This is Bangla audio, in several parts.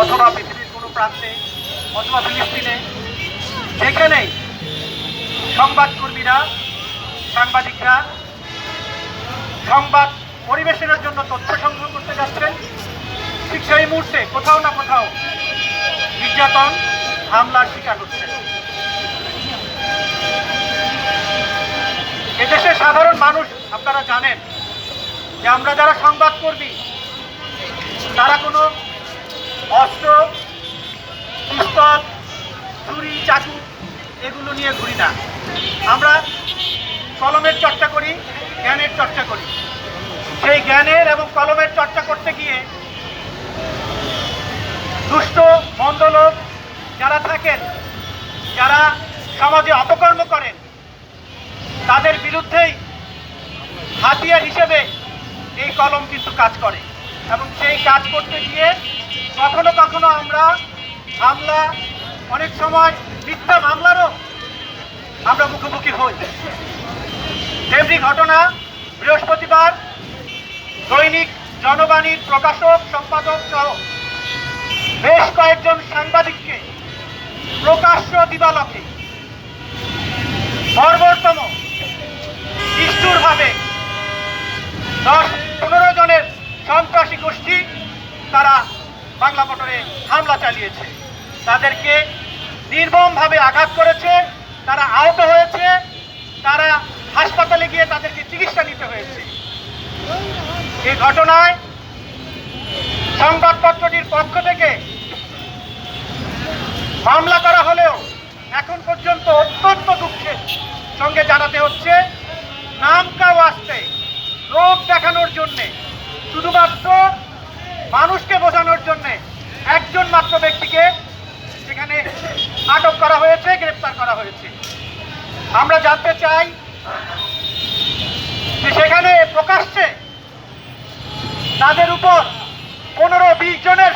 অথবা পৃথিবীর কোনো প্রান্তে অথবা ফিলিস্তিনে, যেখানেই সংবাদকর্মীরা, সাংবাদিকরা সংবাদ পরিবেশনের জন্য তথ্য সংগ্রহ করতে যাচ্ছেন, ঠিক সেই মুহূর্তে কোথাও না কোথাও নির্যাতন, হামলার শিকার হচ্ছে। এদেশের সাধারণ মানুষ আপনারা জানেন যে আমরা যারা সংবাদকর্মী, তারা কোনো অস্ত্র, পিস্তল ছুরি চাকু, এগুলো নিয়ে ঘুরি না। আমরা কলমের চর্চা করি, জ্ঞানের চর্চা করি। সেই জ্ঞানের এবং কলমের চর্চা করতে গিয়ে দুষ্ট, মন্দ লোক যারা থাকেন, যারা সমাজে অপকর্ম করেন, তাদের বিরুদ্ধেই হাতিয়ার হিসেবে এই কলম কিন্তু কাজ করে। এবং সেই কাজ করতে গিয়ে কখনো কখনো আমরা হামলা অনেক সময় মিথ্যা মামলারও আমরা মুখোমুখি হই। তেমনি ঘটনা বৃহস্পতিবার দৈনিক জনবাণীর প্রকাশক, সম্পাদক সহ বেশ কয়েকজন সাংবাদিককে, প্রকাশ্য দিবালকে বর্বরতম নিষ্ঠুরভাবে দশ পনেরো জনের মোটরে হামলা চালিয়েছে। তাদেরকে নির্মমভাবে আঘাত করেছে, তারা আহত হয়েছে, তারা হাসপাতালে গিয়ে তাদেরকে চিকিৎসা নিতে হয়েছে। এই ঘটনায় সংবাদপত্রটির পক্ষ থেকে মামলা করা হলেও এখন পর্যন্ত অত্যন্ত দুঃখের সঙ্গে জানাতে হচ্ছে নামকা আসতে, রোগ দেখানোর জন্যে শুধুমাত্র মানুষকে ব্যক্তিকে সেখানে আটক করা হয়েছে, গ্রেপ্তার করা হয়েছে। আমরা জানতে চাই যে সেখানে প্রকাশ্যে তাদের উপর পনেরো বিশ জনের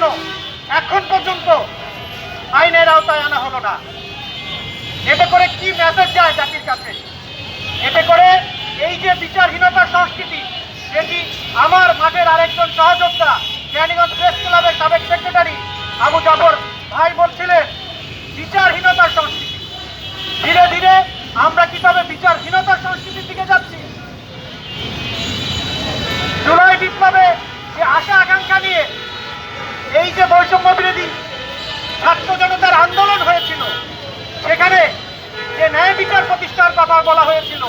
কেন? এখন পর্যন্ত আইনের আওতায় আনা হলো না। এতে করে কি মেসেজ যায় জাতির কাছে? এতে করে এই যে বিচারহীনতার সংস্কৃতি যেটি আমার মাঠের আরেকজন সহযোদ্ধা কেরানীগঞ্জ প্রেস ক্লাবের সাবেক সেক্রেটারি আবু জাফর ভাই বলছিলেন বিচারহীনতার সংস্কৃতি। ধীরে ধীরে আমরা কি তবে বিচারহীনতার বৈষম্য বিরোধী ছাত্র জনতার আন্দোলন হয়েছিল। সেখানে যে ন্যায় বিচার প্রতিষ্ঠার কথা বলা হয়েছিল,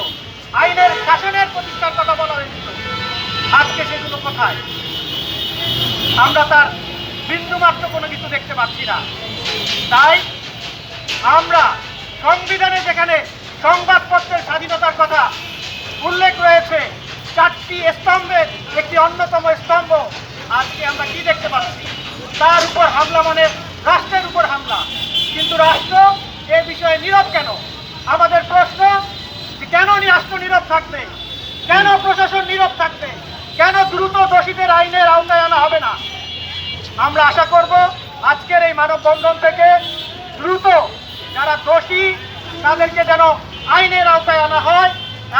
আইনের শাসনের প্রতিষ্ঠার কথা বলা হয়েছিল, আজকে সেগুলো কোথায়? আমরা তার বিন্দুমাত্র কোনো কিছু দেখতে পাচ্ছি না। তাই আমরা সংবিধানে যেখানে সংবাদপত্রের স্বাধীনতার কথা উল্লেখ রয়েছে, চারটি স্তম্ভের একটি অন্যতম স্তম্ভ, আজকে আমরা কি দেখতে পাচ্ছি? তার উপর হামলা মানে রাষ্ট্রের উপর হামলা। কিন্তু রাষ্ট্র এ বিষয়ে নীরব কেন? আমাদের প্রশ্ন কেন রাষ্ট্র নীরব থাকবে? কেন প্রশাসন নীরব থাকবে? কেন দ্রুত দোষীদের আইনের আওতায় আনা হবে না? আমরা আশা করব আজকের এই মানববন্ধন থেকে দ্রুত যারা দোষী, তাদেরকে যেন আইনের আওতায় আনা হয়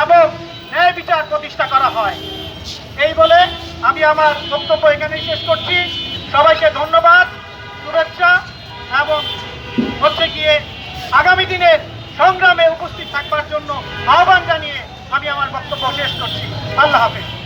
এবং ন্যায় বিচার প্রতিষ্ঠা করা হয়। এই বলে আমি আমার বক্তব্য এখানেই শেষ করছি। সবাইকে ধন্যবাদ, শুভেচ্ছা এবং হচ্ছে গিয়ে আগামী দিনের সংগ্রামে উপস্থিত থাকবার জন্য আহ্বান জানিয়ে আমি আমার বক্তব্য শেষ করছি। আল্লাহ হাফেজ।